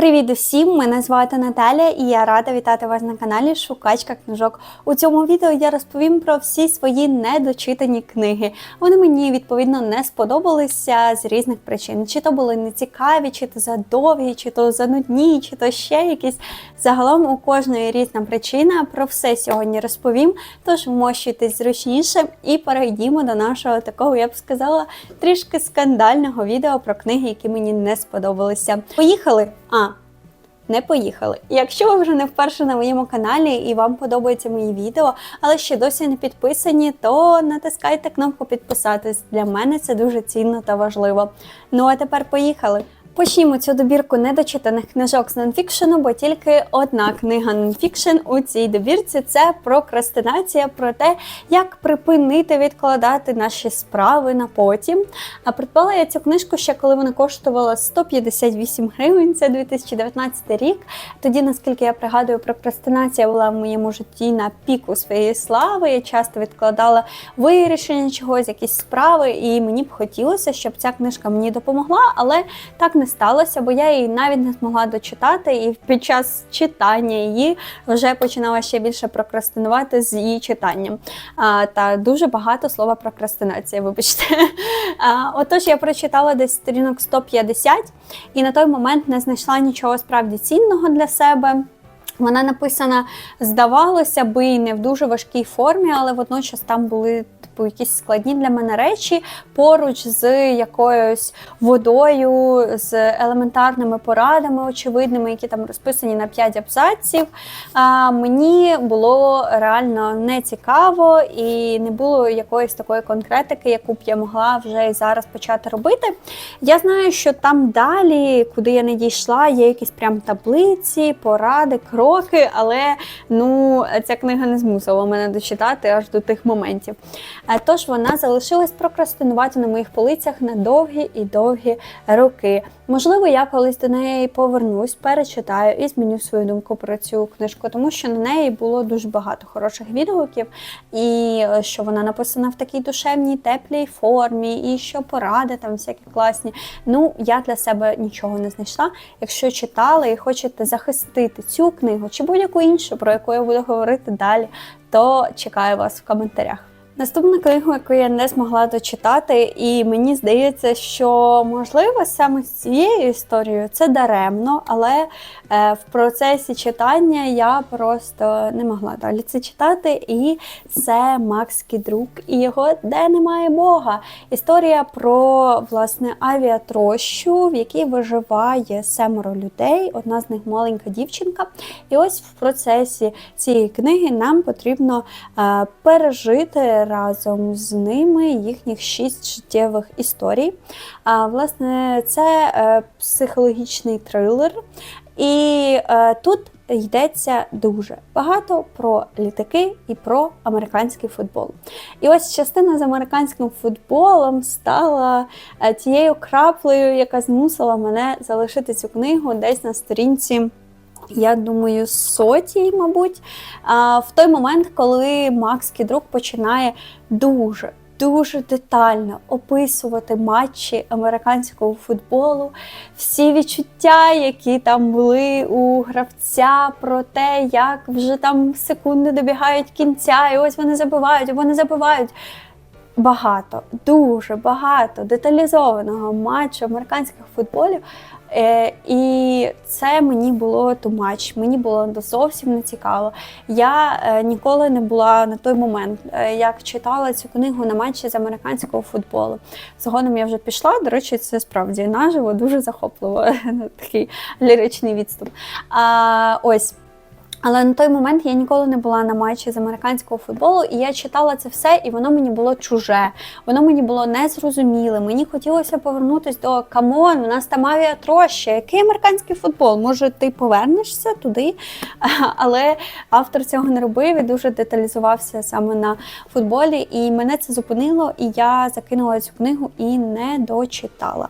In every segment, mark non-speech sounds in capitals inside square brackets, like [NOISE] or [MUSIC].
Привіт усім! Мене звати Наталя і я рада вітати вас на каналі Шукачка книжок. У цьому відео я розповім про всі свої недочитані книги. Вони мені відповідно не сподобалися з різних причин. Чи то були нецікаві, чи то задовгі, чи то занудні, чи то ще якісь. Загалом у кожної різна причина. Про все сьогодні розповім. Тож вмощуйтесь зручніше і перейдімо до нашого такого, я б сказала, трішки скандального відео про книги, які мені не сподобалися. Поїхали! А, не поїхали. Якщо ви вже не вперше на моєму каналі і вам подобаються мої відео, але ще досі не підписані, то натискайте кнопку підписатись. Для мене це дуже цінно та важливо. Ну а тепер поїхали. Почнімо цю добірку недочитаних книжок з нонфікшену, бо тільки одна книга нонфікшн у цій добірці це прокрастинація про те, як припинити відкладати наші справи на потім. А придбала я цю книжку ще коли вона коштувала 158 гривень, це 2019 рік. Тоді, наскільки я пригадую, прокрастинація була в моєму житті на піку своєї слави. Я часто відкладала вирішення чогось, якісь справи, і мені б хотілося, щоб ця книжка мені допомогла, але так не сталося, бо я її навіть не змогла дочитати, і під час читання її вже починала ще більше прокрастинувати з її читанням. А, Та дуже багато слова прокрастинація, вибачте. А, Отож, я прочитала десь сторінок 150 і на той момент не знайшла нічого справді цінного для себе. Вона написана, здавалося би, і не в дуже важкій формі, але водночас там були типу якісь складні для мене речі поруч з якоюсь водою, з елементарними порадами, очевидними, які там розписані на 5 абзаців. А, Мені було реально не цікаво і не було якоїсь такої конкретики, яку б я могла вже і зараз почати робити. Я знаю, що там далі, куди я не дійшла, є якісь прям таблиці, поради, кроки, але ну, ця книга не змусила мене дочитати аж до тих моментів. Е, Тож вона залишилась прокрастинувати на моїх полицях на довгі і довгі роки. Можливо, я колись до неї повернусь, перечитаю і зміню свою думку про цю книжку, тому що на неї було дуже багато хороших відгуків, і е, що вона написана в такій душевній, теплій формі, і що поради там всякі класні. Ну, я для себе нічого не знайшла. Якщо читали і хочете захистити цю книгу чи будь-яку іншу, про яку я буду говорити далі, то чекаю вас в коментарях. Наступна книга, яку я не змогла дочитати, і мені здається, що можливо саме з цією історією це даремно, але е, в процесі читання я просто не могла далі це читати. І це Макс Кідрук і його Де немає Бога. Історія про власне авіатрощу, в якій виживає семеро людей. Одна з них маленька дівчинка. І ось в процесі цієї книги нам потрібно е, пережити разом з ними їхніх шість життєвих історій. А, Власне, це е, психологічний трилер. І е, тут йдеться дуже багато про літаки і про американський футбол. І ось частина з американським футболом стала е, тією краплею, яка змусила мене залишити цю книгу десь на сторінці. Я думаю, сотій, мабуть, в той момент, коли Макс Кідрук починає дуже дуже детально описувати матчі американського футболу, всі відчуття, які там були у гравця, про те, як вже там секунди добігають кінця, і ось вони забивають, вони забивають. Багато, дуже багато деталізованого матчу американських футболів Е, І це мені було тумач, мені було зовсім не цікаво. Я е, ніколи не була на той момент, е, як читала цю книгу на матчі з американського футболу. Згодом я вже пішла. До речі, це справді наживо, дуже захопливо [LAUGHS] такий ліричний відступ. А, Ось. Але на той момент я ніколи не була на матчі з американського футболу, і я читала це все, і воно мені було чуже, воно мені було незрозуміле. Мені хотілося повернутися до камон, у нас там авіатроща, який американський футбол? Може, ти повернешся туди? [LAUGHS] Але автор цього не робив і дуже деталізувався саме на футболі. І мене це зупинило, і я закинула цю книгу і не дочитала.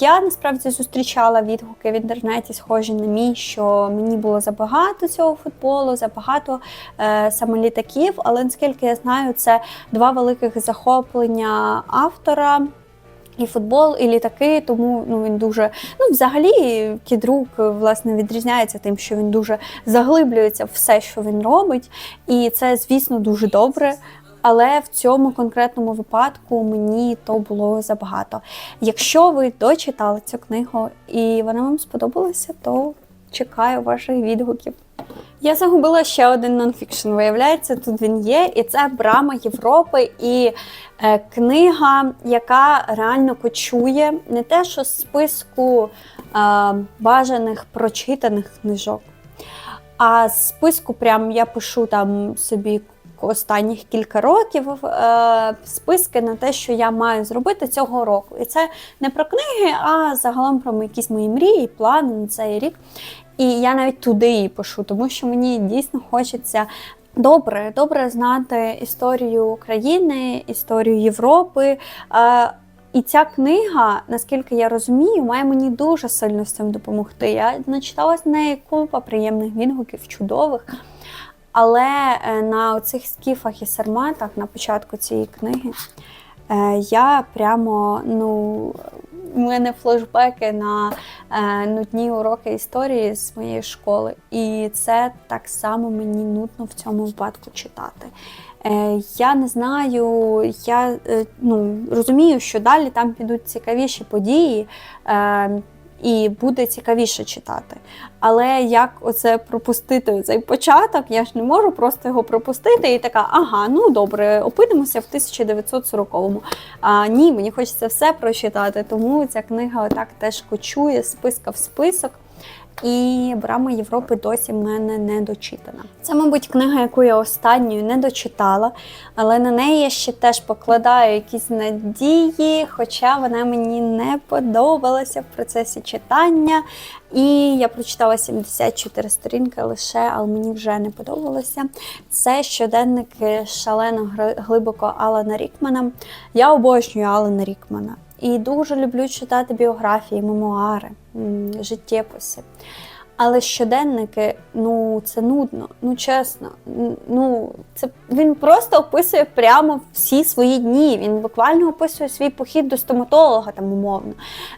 Я насправді зустрічала відгуки в інтернеті, схожі на мій, що мені було забагато цього футболу, забагато е, саме літаків, але наскільки я знаю, це два великих захоплення автора. і футбол, і літаки, тому ну він дуже ну взагалі кідрук власне відрізняється тим, що він дуже заглиблюється в все, що він робить, і це, звісно, дуже добре. Але в цьому конкретному випадку мені то було забагато. Якщо ви дочитали цю книгу і вона вам сподобалася, то чекаю ваших відгуків. Я загубила ще один нонфікшн. Виявляється, тут він є, і це Брама Європи і е, книга, яка реально кочує не те, що з списку е, бажаних прочитаних книжок, а з списку прям я пишу там собі останніх кілька років е, списки на те, що я маю зробити цього року. І це не про книги, а загалом про якісь мої мрії, плани на цей рік. І я навіть туди її пишу, тому що мені дійсно хочеться. Добре, добре знати історію України, історію Європи. Е, і ця книга, наскільки я розумію, має мені дуже сильно з цим допомогти. Я начитала з неї купа приємних відгуків, чудових. Але е, на цих скіфах і сарматах на початку цієї книги е, я прямо, ну, у мене флешбеки на е, нудні уроки історії з моєї школи. І це так само мені нудно в цьому випадку читати. Я не знаю, я ну, розумію, що далі там підуть цікавіші події і буде цікавіше читати. Але як оце пропустити цей початок, я ж не можу просто його пропустити і така, ага, ну добре, опинимося в 1940-му. А ні, мені хочеться все прочитати, тому ця книга отак теж кочує списка в список і Брама Європи досі в мене не дочитана. Це, мабуть, книга, яку я останньою не дочитала, але на неї я ще теж покладаю якісь надії, хоча вона мені не подобалася в процесі читання. І я прочитала 74 сторінки лише, але мені вже не подобалося. Це щоденники шалено глибоко Алана Рікмана. Я обожнюю Алана Рікмана. І дуже люблю читати біографії, мемуари, життєписи. Але щоденники, ну це нудно, ну чесно. Ну це він просто описує прямо всі свої дні. Він буквально описує свій похід до стоматолога, там умовно.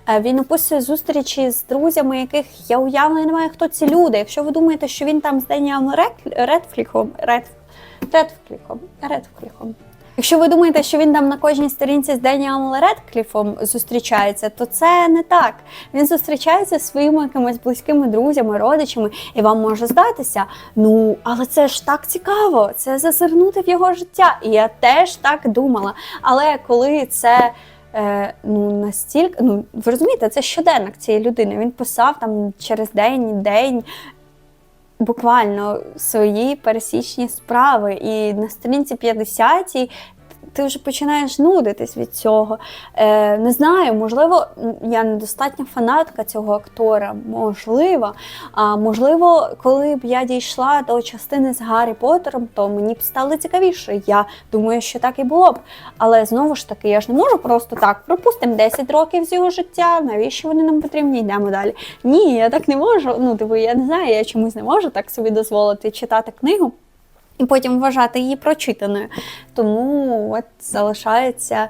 Е, він описує зустрічі з друзями, яких я уявлення не маю, хто ці люди. Якщо ви думаєте, що він там з Деніалом Редфліхом, Редфліхом, Редфліхом, Якщо ви думаєте, що він там на кожній сторінці з Деніалом Редкліфом зустрічається, то це не так. Він зустрічається зі своїми якимись близькими друзями, родичами, і вам може здатися, ну, але це ж так цікаво, це зазирнути в його життя. І я теж так думала. Але коли це. Е, ну настільки, ну ви розумієте, це щоденник цієї людини. Він писав там через день, день буквально свої пересічні справи. І на сторінці 50 ти вже починаєш нудитись від цього. Е, Не знаю, можливо, я недостатня фанатка цього актора, можливо. А можливо, коли б я дійшла до частини з Гаррі Поттером, то мені б стало цікавіше. Я думаю, що так і було б. Але знову ж таки, я ж не можу просто так пропустимо 10 років з його життя. Навіщо вони нам потрібні? Йдемо далі. Ні, я так не можу. Ну, типу, я не знаю, я чомусь не можу так собі дозволити читати книгу і потім вважати її прочитаною. Тому от залишається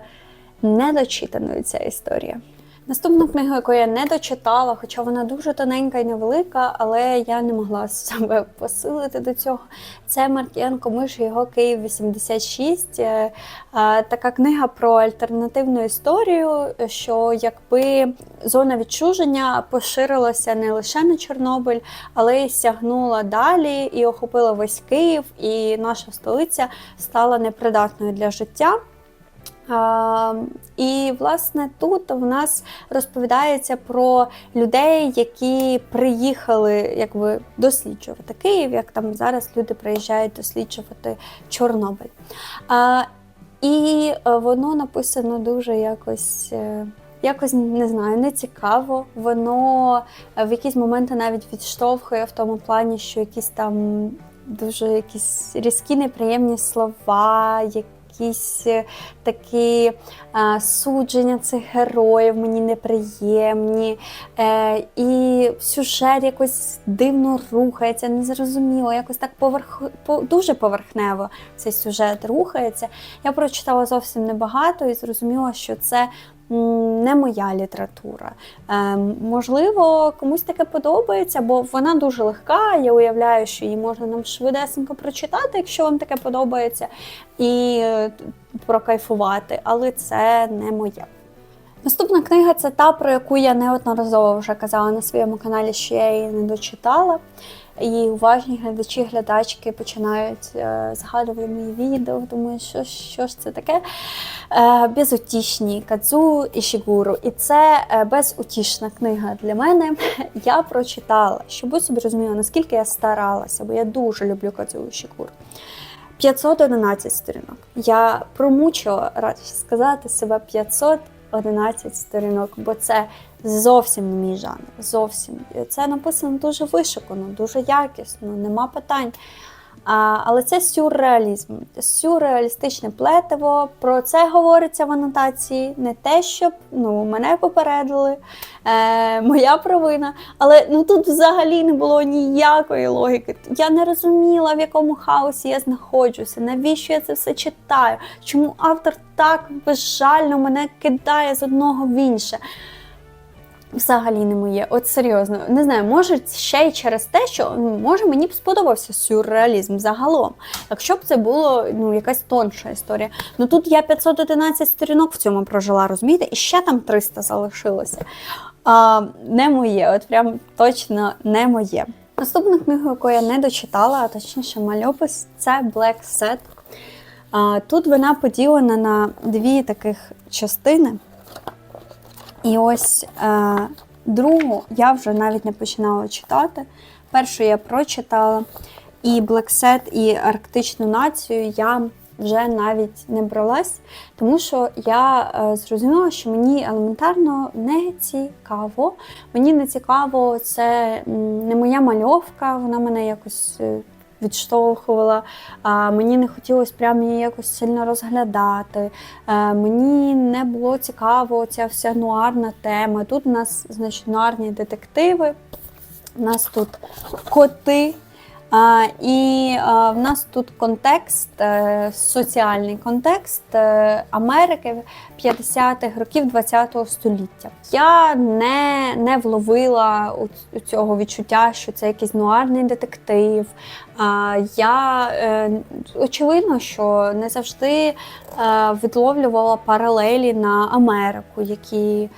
недочитаною ця історія. Наступну книгу, яку я не дочитала, хоча вона дуже тоненька і невелика, але я не могла [LAUGHS] себе посилити до цього. Це Маркіян Миш, його Київ 86. Е, така книга про альтернативну історію, що якби зона відчуження поширилася не лише на Чорнобиль, але й сягнула далі і охопила весь Київ, і наша столиця стала непридатною для життя. І, власне, тут в нас розповідається про людей, які приїхали якби досліджувати Київ, як там зараз люди приїжджають досліджувати Чорнобиль. І е, воно написано дуже якось. Е, якось не знаю, не цікаво. Воно в якісь моменти навіть відштовхує в тому плані, що якісь там дуже якісь різкі неприємні слова, якісь е, такі а, судження цих героїв мені неприємні. Е, І сюжет якось дивно рухається, незрозуміло, якось так поверх... по... дуже поверхнево цей сюжет рухається. Я прочитала зовсім небагато і зрозуміла, що це не моя література. Е, можливо, комусь таке подобається, бо вона дуже легка. Я уявляю, що її можна нам швидесенько прочитати, якщо вам таке подобається, і е, прокайфувати, але це не моє. Наступна книга це та, про яку я неодноразово вже казала на своєму каналі, що я її не дочитала. І уважні глядачі, глядачки починають е, згадувати мої відео, думаю, що, що ж це таке. Е, безутішні Кадзу і Шігуру. І це е, безутішна книга для мене. [LAUGHS] Я прочитала, щоб ви собі розуміли, наскільки я старалася, бо я дуже люблю Кадзу і Шігуру. 511 сторінок. Я промучила, радше сказати, себе 511 сторінок, бо це зовсім не мій жанр. Зовсім. Це написано дуже вишукано, дуже якісно, нема питань. А, але це сюрреалізм, сюрреалістичне плетиво. Про це говориться в анотації. Не те, щоб ну, мене попередили, е, моя провина. Але ну тут взагалі не було ніякої логіки. Я не розуміла, в якому хаосі я знаходжуся, навіщо я це все читаю, чому автор так безжально мене кидає з одного в інше. Взагалі не моє, от серйозно, не знаю, може ще й через те, що ну, може мені б сподобався сюрреалізм загалом. Якщо б це було ну, якась тонша історія. Ну тут я 511 сторінок в цьому прожила, розумієте, і ще там 300 залишилося. А, Не моє, от прям точно не моє. Наступна книга, яку я не дочитала, а точніше мальопис, це Black Set. Тут вона поділена на дві таких частини. І ось е, другу я вже навіть не починала читати. Першу я прочитала. І Блексе, і Арктичну націю я вже навіть не бралась, тому що я е, зрозуміла, що мені елементарно не цікаво. Мені не цікаво, це не моя мальовка, вона мене якось. Відштовхувала, мені не хотілося прям її якось сильно розглядати. Мені не було цікаво ця вся нуарна тема. Тут у нас значить, нуарні детективи, у нас тут коти. І в нас тут контекст, е, соціальний контекст е, Америки 50-х років 20-го століття. Я не, не вловила у, цього відчуття, що це якийсь нуарний детектив. А, я е, очевидно, що не завжди відловлювала паралелі на Америку, які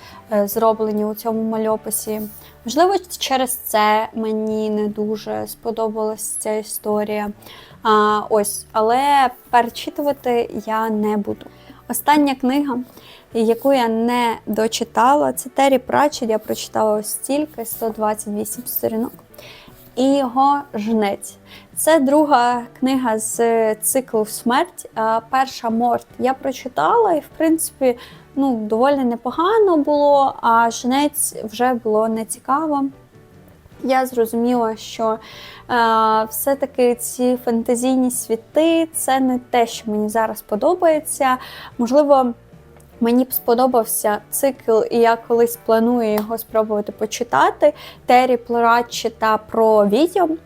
зроблені у цьому мальописі. Можливо, через це мені не дуже сподобалася ця історія. А, ось, але перечитувати я не буду. Остання книга, яку я не дочитала, це Террі Пратчет. Я прочитала ось стільки 128 сторінок. І його жнець. Це друга книга з циклу Смерть. Перша морт я прочитала, і в принципі ну, доволі непогано було, а жнець вже було нецікаво. Я зрозуміла, що е, все-таки ці фантазійні світи це не те, що мені зараз подобається. Можливо, Мені б сподобався цикл, і я колись планую його спробувати почитати. Террі Пратчета про відьом.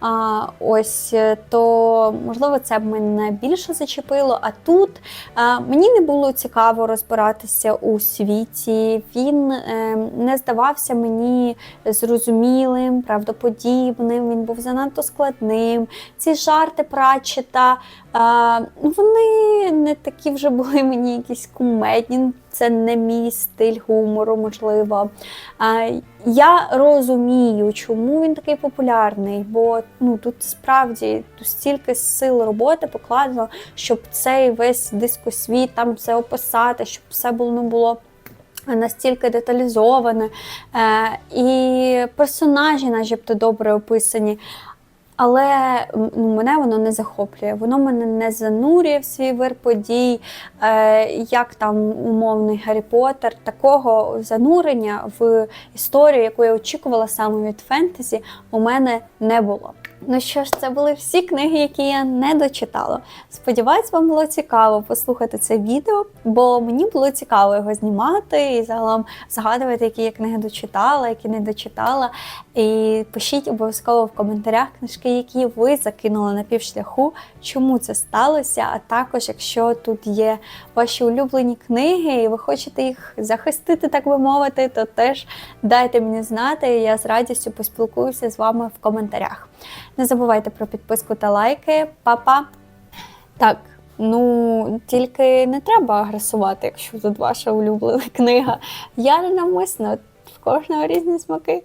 А, Ось то можливо це б мене більше зачепило. А тут а, мені не було цікаво розбиратися у світі. Він е, не здавався мені зрозумілим, правдоподібним. Він був занадто складним. Ці жарти Пратчета, а, ну, вони не такі вже були мені якісь кумедні. Це не мій стиль гумору, можливо. Я розумію, чому він такий популярний, бо ну, тут справді стільки сил роботи покладено, щоб цей весь дискосвіт там все описати, щоб все було не було. Настільки деталізоване, е, і персонажі, начебто, добре описані. Але ну, мене воно не захоплює, воно мене не занурює в свій вир подій, е, як там умовний Гаррі Поттер. Такого занурення в історію, яку я очікувала саме від фентезі, у мене не було. Ну що ж, це були всі книги, які я не дочитала. Сподіваюсь, вам було цікаво послухати це відео, бо мені було цікаво його знімати і загалом згадувати, які я книги дочитала, які не дочитала. І пишіть обов'язково в коментарях книжки, які ви закинули на півшляху, чому це сталося. А також, якщо тут є ваші улюблені книги, і ви хочете їх захистити, так би мовити, то теж дайте мені знати, і я з радістю поспілкуюся з вами в коментарях. Не забувайте про підписку та лайки. Па-па! Так, ну тільки не треба агресувати, якщо тут ваша улюблена книга. Я не навмисно, в кожного різні смаки.